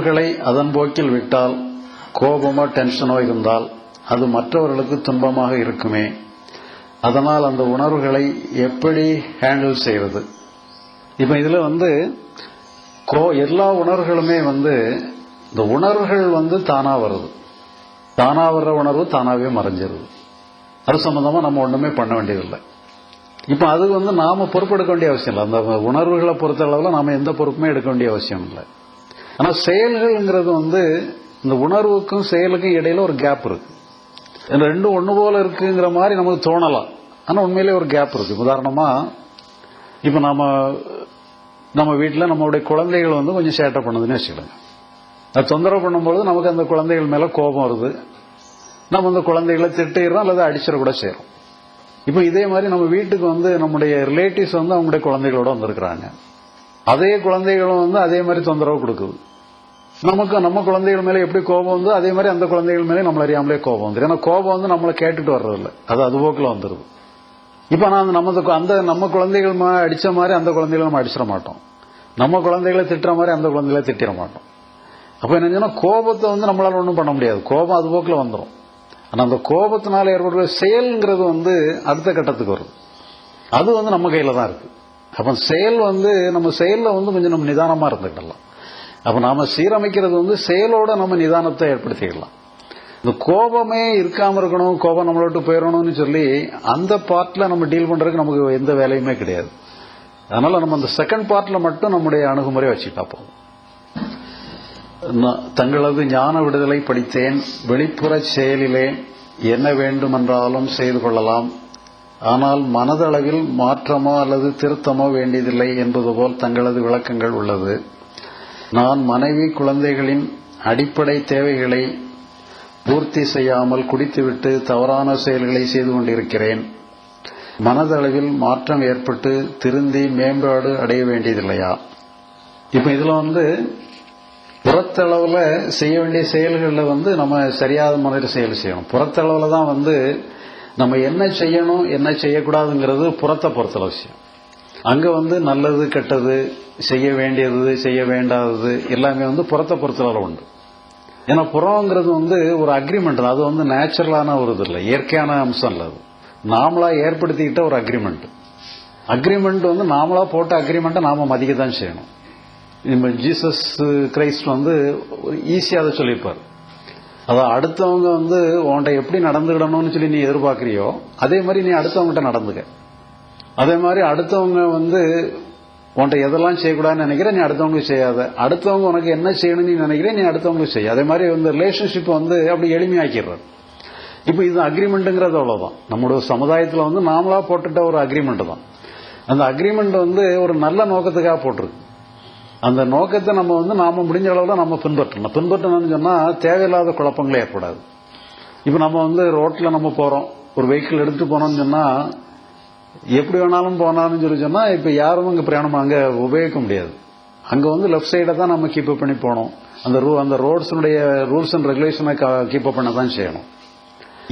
உறவுகளை அதன் போக்கில் விட்டால் கோபமோ டென்ஷனோ இருந்தால் அது மற்றவர்களுக்கு துன்பமாக இருக்குமே. அதனால் அந்த உணர்வுகளை எப்படி ஹேண்டில் செய்வது? இப்ப இதுல வந்து கோ எல்லா உணர்வுகளுமே வந்து இந்த உணர்வுகள் வந்து தானா வருது. தானா வர்ற உணர்வு தானாவே மறைஞ்சிருது. அது சம்பந்தமா நம்ம ஒண்ணுமே பண்ண வேண்டியதில்லை. இப்ப அது வந்து நாம பொறுப்பெடுக்க வேண்டிய அவசியம் இல்லை. அந்த உணர்வுகளை பொறுத்த அளவுல நாம எந்த பொறுப்புமே எடுக்க வேண்டிய அவசியம் இல்லை. ஆனா செயல்கள்ங்கிறது வந்து இந்த உணர்வுக்கும் செயலுக்கும் இடையில ஒரு கேப் இருக்கு. இந்த ரெண்டும் ஒன்று போல இருக்குங்கிற மாதிரி நமக்கு தோணலாம். ஆனால் உண்மையிலே ஒரு கேப் இருக்கு. உதாரணமா இப்ப நம்ம நம்ம வீட்டில் நம்மளுடைய குழந்தைகள் வந்து கொஞ்சம் சேட்டை பண்ணுதுன்னு வச்சுக்கோங்க. அது தொந்தரவு பண்ணும்பொழுது நமக்கு அந்த குழந்தைகள் மேல கோபம் வருது. நம்ம அந்த குழந்தைகளை திட்டிடுறோம் அல்லது அடிச்சிட கூட செய்யறோம். இப்போ இதே மாதிரி நம்ம வீட்டுக்கு வந்து நம்முடைய ரிலேட்டிவ்ஸ் வந்து அவங்களுடைய குழந்தைகளோட வந்திருக்கிறாங்க. அதே குழந்தைகளும் வந்து அதே மாதிரி தொந்தரவு கொடுக்குது. நமக்கு நம்ம குழந்தைகள் மேல எப்படி கோபம் வந்து அதே மாதிரி அந்த குழந்தைகள் மேலே நம்மள அறியாமலே கோபம் வந்துடும் ஏன்னா கோபம் வந்து நம்மளை கேட்டுட்டு வர்றதில்ல. அது அது போக்கில் வந்துருது. இப்ப நான் நமது அந்த நம்ம குழந்தைகள் அடிச்ச மாதிரி அந்த குழந்தைகளை நம்ம அடிச்சிட மாட்டோம். நம்ம குழந்தைகளை திட்டுற மாதிரி அந்த குழந்தைகளை திட்டிட மாட்டோம். அப்ப என்ன கோபத்தை வந்து நம்மளால ஒன்றும் பண்ண முடியாது. கோபம் அது போக்கில் வந்துடும் ஆனா அந்த கோபத்தினால ஏற்படுற செயல்ங்கிறது வந்து அடுத்த கட்டத்துக்கு வருது. அது வந்து நம்ம கையில தான் இருக்கு. அப்ப செயல் வந்து நம்ம செயல்ல வந்து கொஞ்சம் நம்ம நிதானமா இருந்துக்கிடலாம். அப்போ நாம சீரமைக்கிறது வந்து செயலோட நம்ம நிதானத்தை ஏற்படுத்திக்கலாம். இந்த கோபமே இருக்காம இருக்கணும் கோபம் நம்மளை விட்டு போயிடணும்னு சொல்லி அந்த பார்ட்ல நம்ம டீல் பண்றதுக்கு நமக்கு எந்த வேலையுமே கிடையாது. அதனால நம்ம அந்த செகண்ட் பார்ட்ல மட்டும் நம்முடைய அணுகுமுறை வச்சுட்டா போதும் நான் தங்களது ஞான விடுதலை படித்தேன். வெளிப்புற செயலிலே என்ன வேண்டுமென்றாலும் செய்து கொள்ளலாம். ஆனால் மனதளவில் மாற்றமோ அல்லது திருத்தமோ வேண்டியதில்லை என்பது போல் தங்களது விளக்கங்கள் உள்ளது. நான் மனைவி குழந்தைகளின் அடிப்படை தேவைகளை பூர்த்தி செய்யாமல் குடித்துவிட்டு தவறான செயல்களை செய்து கொண்டிருக்கிறேன். மனதளவில் மாற்றம் ஏற்பட்டு திருந்தி மேம்பாடு அடைய வேண்டியதில்லையா? இப்ப இதுல வந்து புறத்தளவுல செய்ய வேண்டிய செயல்களில் வந்து நம்ம சரியாத முறையில் செயல் செய்யணும். புறத்தளவுல தான் வந்து நம்ம என்ன செய்யணும் என்ன செய்யக்கூடாதுங்கிறது புறத்தை பொறுத்தளவு விஷயம். அங்க வந்து நல்லது கெட்டது செய்ய வேண்டியது செய்ய வேண்டாதது எல்லாமே வந்து புறத்தை பொறுத்தளவு உண்டு. ஏன்னா புறங்கிறது வந்து ஒரு அக்ரிமெண்ட் அது வந்து நேச்சுரலான ஒரு இது இல்லை இயற்கையான அம்சம் இல்லை அது. நாமளா ஏற்படுத்திக்கிட்ட ஒரு அக்ரிமெண்ட் அக்ரிமெண்ட் வந்து நாமளா போட்ட அக்ரிமெண்ட்டை நாம மதிக்க தான் செய்யணும். நம்ம ஜீசஸ் கிரைஸ்ட் வந்து ஈஸியாக அதை சொல்லியிருப்பார். அதான் அடுத்தவங்க வந்து உன்கிட்ட எப்படி நடந்துக்கிடணும்னு சொல்லி நீ எதிர்பார்க்குறியோ அதே மாதிரி நீ அடுத்தவங்ககிட்ட நடந்துக்க. அதே மாதிரி அடுத்தவங்க வந்து உன்கிட்ட எதெல்லாம் செய்யக்கூடாதுன்னு நினைக்கிறேன் நீ அடுத்தவங்களுக்கு செய்யாத. அடுத்தவங்க உனக்கு என்ன செய்யணும்னு நீ நீ அடுத்தவங்களுக்கு செய்ய. அதே மாதிரி இந்த ரிலேஷன்ஷிப் வந்து அப்படி எளிமையாக்கிடுறது. இப்போ இது அக்ரிமெண்ட்டுங்கிறது அவ்வளோதான் நம்மளோட சமுதாயத்தில் வந்து நாமளா போட்டுட்ட ஒரு அக்ரிமெண்ட் தான். அந்த அக்ரிமெண்ட் வந்து ஒரு நல்ல நோக்கத்துக்காக போட்டிருக்கு. அந்த நோக்கத்தை நம்ம வந்து நாம முடிஞ்ச அளவுல நம்ம பின்பற்றணும். பின்பற்றணும்னு சொன்னால் தேவையில்லாத குழப்பங்களே ஏற்படாது. இப்போ நம்ம வந்து ரோட்டில் நம்ம போகிறோம் ஒரு வெஹிக்கிள் எடுத்துட்டு போனோம்னு சொன்னால் எப்படி வேணாலும் போனாலும் சொல்லி சொன்னா இப்ப யாரும் அங்க பிரயாணம் அங்க உபயோகிக்க முடியாது. அங்க வந்து லெஃப்ட் சைடை தான் நம்ம கீப் பண்ணி போனோம் அந்த ரூ அந்த ரோட்ஸுடைய ரூல்ஸ் அண்ட் ரெகுலேஷனை கீப் பண்ண தான் செய்யணும்.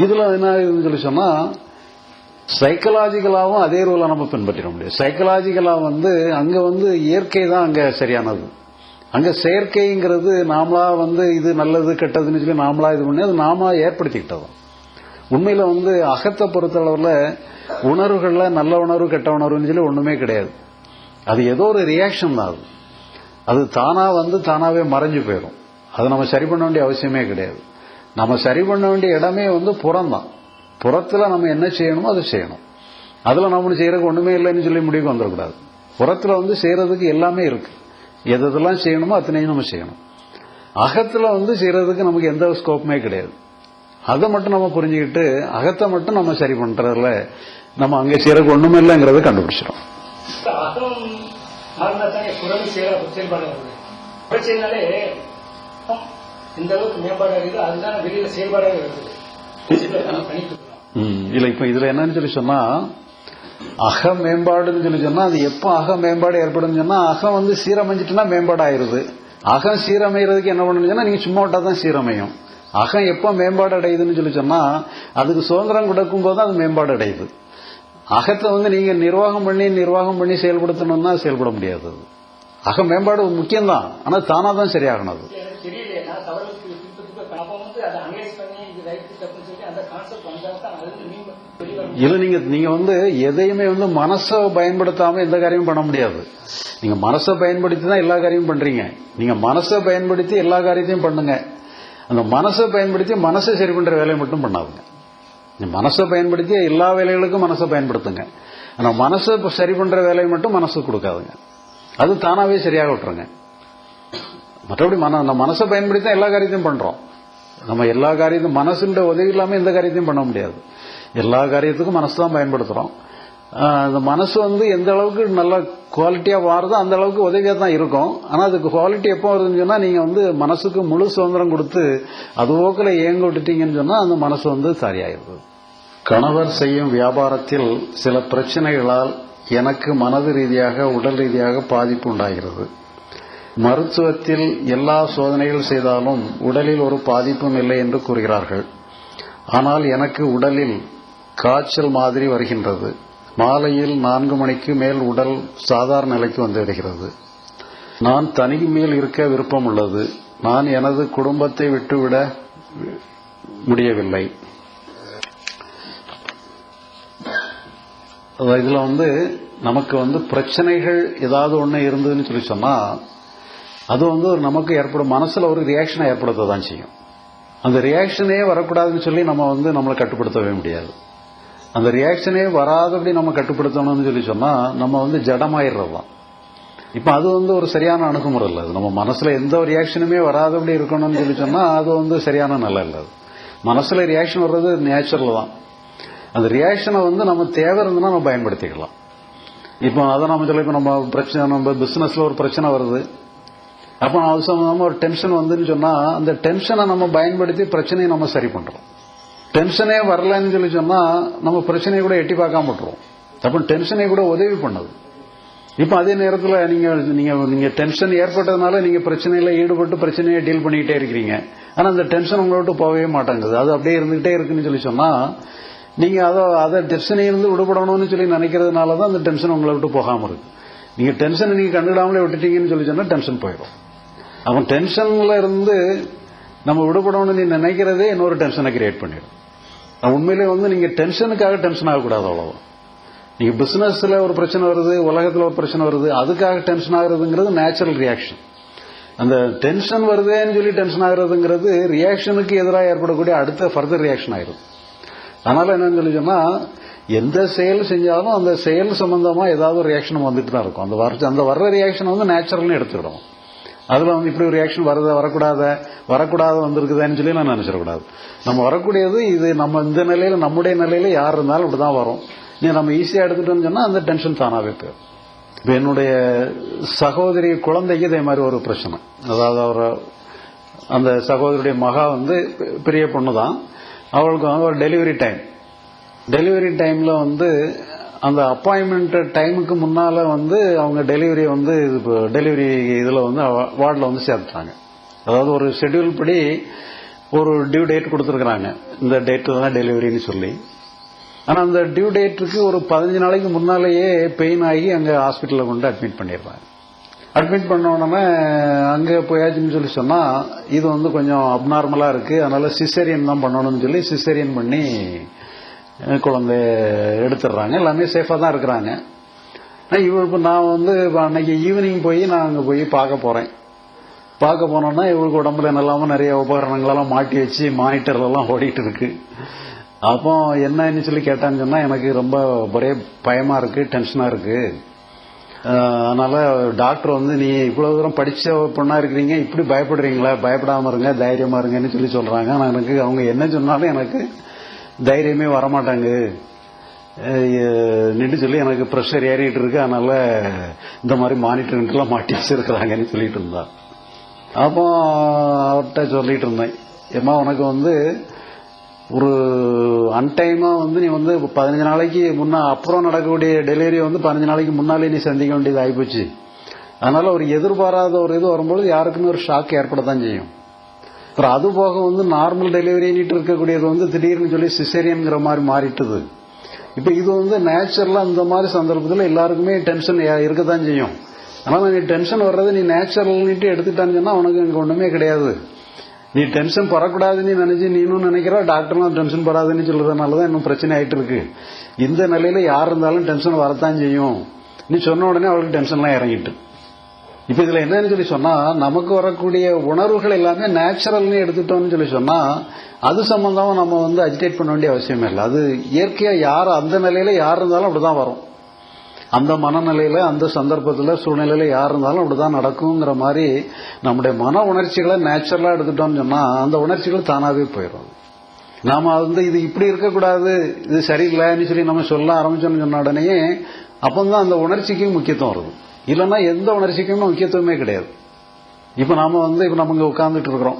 இதுல என்ன ஆகுதுன்னு சொல்லி சொன்னா சைக்கலாஜிக்கலாவும் அதே ரூலை நம்ம பின்பற்றிட முடியும். சைக்கலாஜிக்கலா வந்து அங்க வந்து இயற்கை தான் அங்க சரியானது. அங்க செயற்கைங்கிறது நாமளா வந்து இது நல்லது கெட்டதுன்னு சொல்லி நாமளா இது பண்ணி அது நாமளா ஏற்படுத்திக்கிட்டது. உண்மையில வந்து அகத்தை பொறுத்தளவில் உணர்வுகள்ல நல்ல உணர்வு கெட்ட உணர்வுன்னு சொல்லி ஒண்ணுமே கிடையாது. அது ஏதோ ஒரு ரியாக்ஷன் தான் அது. அது தானா வந்து தானாவே மறைஞ்சு போயிடும் அதை நம்ம சரி பண்ண வேண்டிய அவசியமே கிடையாது. நம்ம சரி பண்ண வேண்டிய இடமே வந்து புறம் தான் புறத்துல நம்ம என்ன செய்யணுமோ அதை செய்யணும். அதுல நம்ம செய்யறதுக்கு ஒண்ணுமே இல்லைன்னு சொல்லி முடிவுக்கு வந்துடக்கூடாது. புறத்துல வந்து செய்யறதுக்கு எல்லாமே இருக்கு. எது எதெல்லாம் செய்யணுமோ அத்தனையும் நம்ம செய்யணும். அகத்துல வந்து செய்யறதுக்கு நமக்கு எந்த ஸ்கோப்புமே கிடையாது. அதை மட்டும் நம்ம புரிஞ்சுக்கிட்டு அகத்தை மட்டும் நம்ம சரி பண்றதுல நம்ம அங்க செய்யறதுக்கு ஒண்ணுமே இல்லைங்கிறத கண்டுபிடிச்சிடும் இந்த அளவுக்கு மேம்பாடு இருக்குது அதுதான் வெளியில செயல்பாடாக இருக்குது பண்ணிட்டு இருக்கிறோம் ம், இல்ல இப்ப இதுல என்னன்னு சொல்லி சொன்னா அக மேம்பாடுன்னு சொல்லி சொன்னா அது எப்போ அக மேம்பாடு ஏற்படும் சொன்னா அகம் வந்து சீரமைஞ்சிட்டுனா மேம்பாடு ஆயிருது அகம் சீரமைகிறதுக்கு என்ன பண்ணணும்னு சொன்னா நீங்க சும்மா விட்டா தான் சீரமையும். அகம் எப்போ மேம்பாடு அடையுதுன்னு சொல்லி சொன்னா அதுக்கு சுதந்திரம் கொடுக்கும் போது அது மேம்பாடு அடையுது அகத்தை வந்து நீங்க நிர்வாகம் பண்ணி நிர்வாகம் பண்ணி செயல்படுத்தணும்னா செயல்பட முடியாது. அக மேம்பாடு முக்கியம்தான். ஆனா தானா தான் சரியாகணும் இது நீங்க நீங்க வந்து எதையுமே வந்து மனசை பயன்படுத்தாம எந்த காரியமும் பண்ண முடியாது. நீங்க மனசை பயன்படுத்தி தான் எல்லா காரியமும் பண்றீங்க. நீங்க மனசை பயன்படுத்தி எல்லா காரியத்தையும் பண்ணுங்க. அந்த மனசை பயன்படுத்தி மனசை சரி பண்ற வேலையை மட்டும் பண்ணாதுங்க. மனசை பயன்படுத்தி எல்லா வேலைகளுக்கும் மனசை பயன்படுத்துங்க. ஆனா மனசை சரி பண்ற வேலையை மட்டும் மனசு கொடுக்காதுங்க. அது தானாவே சரியாக விட்டுருங்க. மற்றபடி மன நம்ம மனசை பயன்படுத்தி தான் எல்லா காரியத்தையும் பண்றோம். நம்ம எல்லா காரியத்தையும் மனசுன்ற உதவி இல்லாம எந்த காரியத்தையும் பண்ண முடியாது. எல்லா காரியத்துக்கும் மனசு தான் பயன்படுத்துறோம். அந்த மனசு வந்து எந்த அளவுக்கு நல்ல குவாலிட்டியா வாருதோ அந்த அளவுக்கு உதவியா தான் இருக்கும். ஆனா அதுக்கு குவாலிட்டி எப்போ வருதுன்னு சொன்னா நீங்க வந்து மனசுக்கு முழு சுதந்திரம் கொடுத்து அது போக்கில் இயங்க விட்டுட்டீங்கன்னு சொன்னா அந்த மனசு வந்து சரியாயிருது கணவர் செய்யும் வியாபாரத்தில் சில பிரச்சனைகளால் எனக்கு மனது ரீதியாக உடல் ரீதியாக பாதிப்பு உண்டாகிறது. மருத்துவத்தில் எல்லா சோதனைகள் செய்தாலும் உடலில் ஒரு பாதிப்பும் இல்லை என்று கூறுகிறார்கள். ஆனால் எனக்கு உடலில் காய்ச்சல் மாதிரி வருகின்றது. மாலையில் நான்கு மணிக்கு மேல் உடல் சாதாரண நிலைக்கு வந்துவிடுகிறது நான் நான் தனிமையில் இருக்க விருப்பம் உள்ளது. நான் எனது குடும்பத்தை விட்டுவிட முடியவில்லை. இதில் இதுல வந்து நமக்கு வந்து பிரச்சனைகள் ஏதாவது ஒன்று இருந்ததுன்னு சொல்லி சொன்னா அது வந்து ஒரு நமக்கு ஏற்படும் மனசுல ஒரு ரியாக்ஷனை ஏற்படுத்த தான் செய்யும். அந்த ரியாக்ஷனே வரக்கூடாதுன்னு சொல்லி நம்ம வந்து நம்மளை கட்டுப்படுத்தவே முடியாது. அந்த ரியாக்ஷனே வராதபடி நம்ம கட்டுப்படுத்தணும்னு சொல்லி சொன்னா நம்ம வந்து ஜடமாயிடுறது தான் இப்ப அது வந்து ஒரு சரியான அணுகுமுறை இல்லை. அது நம்ம மனசுல எந்த ஒரு ரியாக்ஷனுமே வராதபடி இருக்கணும்னு சொல்லி சொன்னா அது வந்து சரியான நிலை இல்லை. அது மனசுல ரியாக்ஷன் வர்றது நேச்சுரல் தான். அந்த ரியாக்ஷனை வந்து நம்ம தேவை இருந்ததுன்னா நம்ம பயன்படுத்திக்கலாம். இப்போ அதை நம்ம சொல்ல இப்போ நம்ம பிரச்சனை நம்ம பிசினஸ்ல ஒரு பிரச்சனை வருது. அப்போ அது சம்பந்தமா ஒரு டென்ஷன் வந்துன்னு சொன்னா அந்த டென்ஷனை நம்ம பயன்படுத்தி பிரச்சனையை நம்ம சரி பண்றோம். டென்ஷனே வரலன்னு சொல்லி சொன்னா நம்ம பிரச்சனையை கூட எட்டி பார்க்காம விட்டுருவோம். அப்போ டென்ஷனை கூட உதவி பண்ணுது. இப்போ அதே நேரத்தில் நீங்க நீங்க நீங்க டென்ஷன் ஏற்பட்டதுனால நீங்க பிரச்சனையில ஈடுபட்டு பிரச்சனையை டீல் பண்ணிக்கிட்டே இருக்கிறீங்க. ஆனா அந்த டென்ஷன் உங்களை விட்டு போகவே மாட்டேங்குது. அது அப்படியே இருந்துகிட்டே இருக்குன்னு சொல்லி சொன்னா நீங்க அதை அதை டென்ஷனிலிருந்து விடுபடணும்னு சொல்லி நினைக்கிறதுனால தான் அந்த டென்ஷன் உங்களை விட்டு போகாம இருக்கு. நீங்க டென்ஷனை நீங்க கண்டுடாமலே விட்டுட்டீங்கன்னு சொல்லி சொன்னா டென்ஷன் போயிடும். அவன் டென்ஷன்ல இருந்து நம்ம விடுபடணும்னு நீ நினைக்கிறதே இன்னொரு டென்ஷனை கிரியேட் பண்ணிடும். உண்மையிலே வந்து நீங்க டென்ஷனுக்காக டென்ஷன் ஆகக்கூடாது அவ்வளவு. நீங்க பிசினஸ்ல ஒரு பிரச்சனை வருது உலகத்துல ஒரு பிரச்சனை வருது அதுக்காக டென்ஷன் ஆகுறதுங்கிறது நேச்சுரல் ரியாக்ஷன் அந்த டென்ஷன் வருதேன்னு சொல்லி டென்ஷன் ஆகுறதுங்கிறது ரியாக்ஷனுக்கு எதிராக ஏற்படக்கூடிய அடுத்த ஃபர்தர் ரியாக்ஷன் ஆயிரும். அதனால என்னன்னு சொல்லி சொன்னா எந்த செயல் செஞ்சாலும் அந்த செயல் சம்பந்தமா ஏதாவது ஒரு ரியாக்ஷன் வந்துட்டு தான் இருக்கும். அந்த வர்ற அந்த வர்ற ரியாக்ஷன் வந்து நேச்சுரல்னு எடுத்துக்கிடும் அதுல வந்து இப்படி ஒரு ரியாக்ஷன் வருதா வரக்கூடாத வரக்கூடாத வந்திருக்குதான்னு சொல்லி நான் நினைச்சிடக்கூடாது. நம்ம வரக்கூடியது இது நம்ம இந்த நிலையில நம்முடைய நிலையில யார் இருந்தாலும் இப்படிதான் வரும். நீ நம்ம ஈஸியா எடுத்துட்டோம்னு சொன்னா அந்த டென்ஷன் தானாகவே போயிடும். இப்ப என்னுடைய சகோதரி குழந்தைக்கு இதே மாதிரி ஒரு பிரச்சனை. அதாவது அவர் அந்த சகோதரியுடைய மகா வந்து பெரிய பொண்ணு தான் அவளுக்கு வந்து ஒரு டெலிவரி டைம் டெலிவரி டைம்ல வந்து அந்த அப்பாயின்மெண்ட் டைமுக்கு முன்னால வந்து அவங்க டெலிவரி வந்து டெலிவரி இதில் வந்து வார்டில் வந்து சேர்த்துட்டாங்க. அதாவது ஒரு ஷெட்யூல் படி ஒரு டியூ டேட் கொடுத்துருக்குறாங்க. இந்த டேட்டில் தான் டெலிவரின்னு சொல்லி. ஆனால் அந்த டியூ டேட்டுக்கு ஒரு பதினஞ்சு நாளைக்கு முன்னாலேயே பெயின் ஆகி அங்கே ஹாஸ்பிட்டலில் கொண்டு அட்மிட் பண்ணிடுறாங்க. அட்மிட் பண்ண உடனே அங்கே போயாச்சுன்னு சொல்லி சொன்னால் இது வந்து கொஞ்சம் அப்நார்மலாக இருக்குது அதனால சிசேரியன் தான் பண்ணணும்னு சொல்லி சிசேரியன் பண்ணி குழந்தை எடுத்துடுறாங்க. எல்லாமே சேஃபாக தான் இருக்கிறாங்க. இவர் இப்போ நான் வந்து அன்னைக்கு ஈவினிங் போய் நான் அங்கே போய் பார்க்க போகிறேன் பார்க்க போனோம்னா இவளுக்கு உடம்புல என்னெல்லாம நிறைய உபகரணங்களெல்லாம் மாட்டி வச்சு மானிட்டர்லாம் ஓடிட்டு இருக்கு. அப்போ என்னன்னு சொல்லி கேட்டான்னு சொன்னால் எனக்கு ரொம்ப ஒரே பயமாக இருக்குது டென்ஷனாக இருக்குது அதனால டாக்டர் வந்து நீ இவ்வளவு தூரம் படிச்ச பொண்ணா இருக்கிறீங்க இப்படி பயப்படுறீங்களா? பயப்படாம இருங்க தைரியமா இருங்கன்னு சொல்லி சொல்றாங்க. ஆனா எனக்கு அவங்க என்ன சொன்னாலும் எனக்கு தைரியமே வரமாட்டாங்க. நின்று சொல்லி எனக்கு ப்ரெஷர் ஏறிட்டு இருக்கு. அதனால இந்த மாதிரி மானிட்டர்லாம் மாட்டி வச்சிருக்கிறாங்கன்னு சொல்லிட்டு இருந்தா. அப்போ அவர்கிட்ட சொல்லிட்டு இருந்தேன். ஏமா உனக்கு வந்து ஒரு அன்டைமா வந்து நீ வந்து பதினஞ்சு நாளைக்கு முன்னா அப்புறம் நடக்கக்கூடிய டெலிவரி வந்து பதினஞ்சு நாளைக்கு முன்னாலே நீ சந்திக்க வேண்டியது ஆயிப்போச்சு. அதனால ஒரு எதிர்பாராத ஒரு இது வரும்பொழுது யாருக்குமே ஒரு ஷாக் ஏற்படத்தான் செய்யும். அப்புறம் அது போக வந்து நார்மல் டெலிவரின்ட்டு இருக்கக்கூடியது வந்து திடீர்னு சொல்லி சிசேரியன்கிற மாதிரி மாறிட்டுது. இப்போ இது வந்து நேச்சுரலா இந்த மாதிரி சந்தர்ப்பத்தில் எல்லாருக்குமே டென்ஷன் இருக்க தான் செய்யும். ஆனால் நீ டென்ஷன் வர்றது நீ நேச்சுரல்னுட்டு எடுத்துட்டான்னு சொன்னால் உனக்கு இங்கே ஒன்றுமே கிடையாது. நீ டென்ஷன் படக்கூடாதுன்னு நினைச்சு நீனும் நினைக்கிற டாக்டர்லாம் டென்ஷன் படாதுன்னு சொல்றதுனால தான் இன்னும் பிரச்சனை ஆயிட்டு இருக்கு. இந்த நிலையில யார் இருந்தாலும் டென்ஷன் வரத்தான் செய்யும். நீ சொன்ன உடனே அவளுக்கு டென்ஷன்லாம் இறங்கிட்டு. இப்ப இதுல என்னன்னு சொல்லி சொன்னா நமக்கு வரக்கூடிய உணர்வுகள் எல்லாமே நேச்சுரல்னு எடுத்துட்டோம்னு சொல்லி சொன்னா அது சம்பந்தமா நம்ம வந்து அஜிடேட் பண்ண வேண்டிய அவசியமே இல்லை. அது இயற்கையா யார் அந்த நிலையில யார் இருந்தாலும் அப்படிதான் வரும். அந்த மனநிலையில அந்த சந்தர்ப்பத்துல சூழ்நிலையில யார் இருந்தாலும் அப்படிதான் நடக்குங்கிற மாதிரி நம்முடைய மன உணர்ச்சிகளை நேச்சுரலா எடுத்துட்டோம்னு சொன்னா அந்த உணர்ச்சிகள் தானாவே போயிடும். நாம வந்து இது இப்படி இருக்கக்கூடாது இது சரியில்லைன்னு சொல்லி நம்ம சொல்ல ஆரம்பிச்சோம்னு சொன்ன உடனே அப்பந்தான் அந்த உணர்ச்சிக்கு முக்கியத்துவம் வருது. இல்லைன்னா எந்த உணர்ச்சிக்குமே முக்கியத்துவமே கிடையாது. இப்போ நாம வந்து இப்போ நம்ம இங்கே உட்காந்துட்டு இருக்கிறோம்.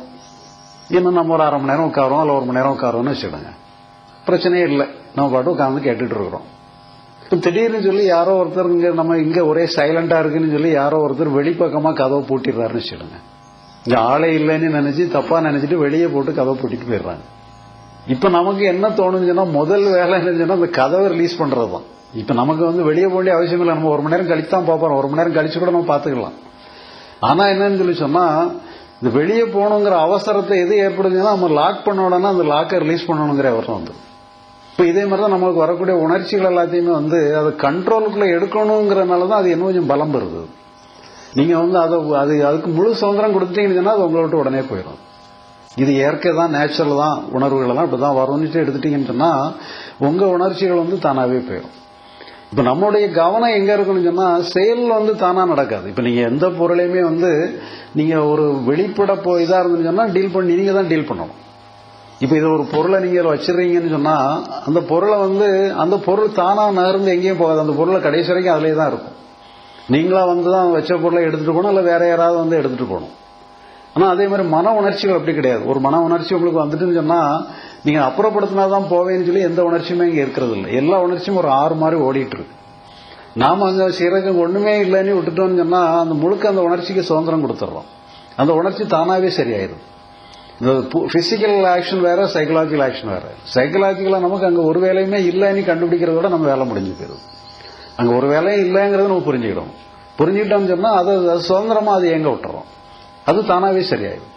இன்னும் நம்ம ஒரு அரை மணி நேரம் உட்காரோம் இல்லை ஒரு மணி நேரம் உட்காரோம்னு வச்சுடுங்க பிரச்சனையே இல்லை. நம்ம பாட்டு உட்காந்து கேட்டுட்டு இருக்கிறோம். இப்போ திடீர்னு சொல்லி யாரோ ஒருத்தர் இங்கே நம்ம இங்கே ஒரே சைலண்டாக இருக்குன்னு சொல்லி யாரோ ஒருத்தர் வெளிப்பக்கமாக கதவை பூட்டிடுறாருன்னு வச்சுடுங்க இங்கே ஆளே இல்லைன்னு நினச்சி தப்பாக நினச்சிட்டு வெளியே போட்டு கதவை பூட்டிட்டு போயிடுறாங்க. இப்போ நமக்கு என்ன தோணுச்சுன்னா முதல் வேலை என்னச்சுன்னா அந்த கதவை ரிலீஸ் பண்றதுதான். இப்ப நமக்கு வந்து வெளியே போக வேண்டிய அவசியம் இல்லை. நம்ம ஒரு மணி நேரம் கழிச்சு தான் பார்ப்போம். ஒரு மணி நேரம் கழிச்சு கூட நம்ம பார்த்துக்கலாம். ஆனா என்னன்னு சொல்லி சொன்னா இந்த வெளியே போகணுங்கிற அவசரத்தை எது ஏற்படுதுன்னா நம்ம லாக் பண்ண உடனே அந்த லாக்கை ரிலீஸ் பண்ணணுங்கிற அவசரம் வந்து இப்ப இதே மாதிரி தான் நமக்கு வரக்கூடிய உணர்ச்சிகள் எல்லாத்தையுமே வந்து அதை கண்ட்ரோலுக்குள்ள எடுக்கணுங்கிறனால தான் அது இன்னும் கொஞ்சம் பலம் பெறுது. நீங்க வந்து அதை அது அதுக்கு முழு சுதந்திரம் கொடுத்துட்டீங்கன்னா அது உங்களை விட்டு உடனே போயிடும். இது இயற்கை தான் நேச்சுரல் தான் உணர்வுகள் எல்லாம் இப்படிதான் வரும்னுட்டு எடுத்துட்டீங்கன்னு சொன்னா உங்க உணர்ச்சிகள் வந்து தானாவே போயிடும். இப்ப நம்மளுடைய கவனம் எங்க இருக்குன்னு சொன்னா செயல் வந்து தானா நடக்காது. இப்ப நீங்க எந்த பொருளையுமே வந்து நீங்க ஒரு வெளிப்பட போ இதா இருந்துன்னு சொன்னா டீல் பண்ணி நீங்க தான் டீல் பண்ணணும். இப்ப இது ஒரு பொருளை நீங்க வச்சிருக்கீங்கன்னு சொன்னா அந்த பொருளை வந்து அந்த பொருள் தானா நகர்ந்து எங்கேயும் போகாது. அந்த பொருளை கடைசி வரைக்கும் அதுலயே தான் இருக்கும். நீங்களா வந்து தான் வச்ச பொருளை எடுத்துட்டு போகணும் இல்ல வேற யாராவது வந்து எடுத்துட்டு போகணும். ஆனால் அதே மாதிரி மன உணர்ச்சிகள் அப்படி கிடையாது. ஒரு மன உணர்ச்சி உங்களுக்கு வந்துட்டுன்னு நீங்கள் அப்புறப்படுத்தினா அப்புறப்படுத்தினாதான் போவேன்னு சொல்லி எந்த உணர்ச்சியுமே இங்கே இருக்கிறது இல்லை எல்லா உணர்ச்சியும் ஒரு ஆறு மாதிரி ஓடிட்டு இருக்கு நாம் அங்கே சீரகம் ஒன்றுமே இல்லைன்னு விட்டுட்டோம்னு சொன்னால் அந்த முழுக்க அந்த உணர்ச்சிக்கு சுதந்திரம் கொடுத்துட்றோம் அந்த உணர்ச்சி தானாகவே சரியாயிடும் இந்த பிசிக்கல் ஆக்ஷன் வேற சைக்கலாஜிக்கல் ஆக்ஷன் வேற. சைக்கலாஜிக்கலாக நமக்கு அங்கே ஒரு வேலையுமே இல்லைன்னு கண்டுபிடிக்கிறத விட நம்ம வேலை முடிஞ்சு போயிடும். அங்கே ஒரு வேலையும் இல்லைங்கிறத நம்ம புரிஞ்சுக்கிடும் புரிஞ்சுக்கிட்டோம்னு சொன்னால் அதை அது சுதந்திரமா அது எங்க விட்டுறோம் அது தானாகவே சரியாயிடும்.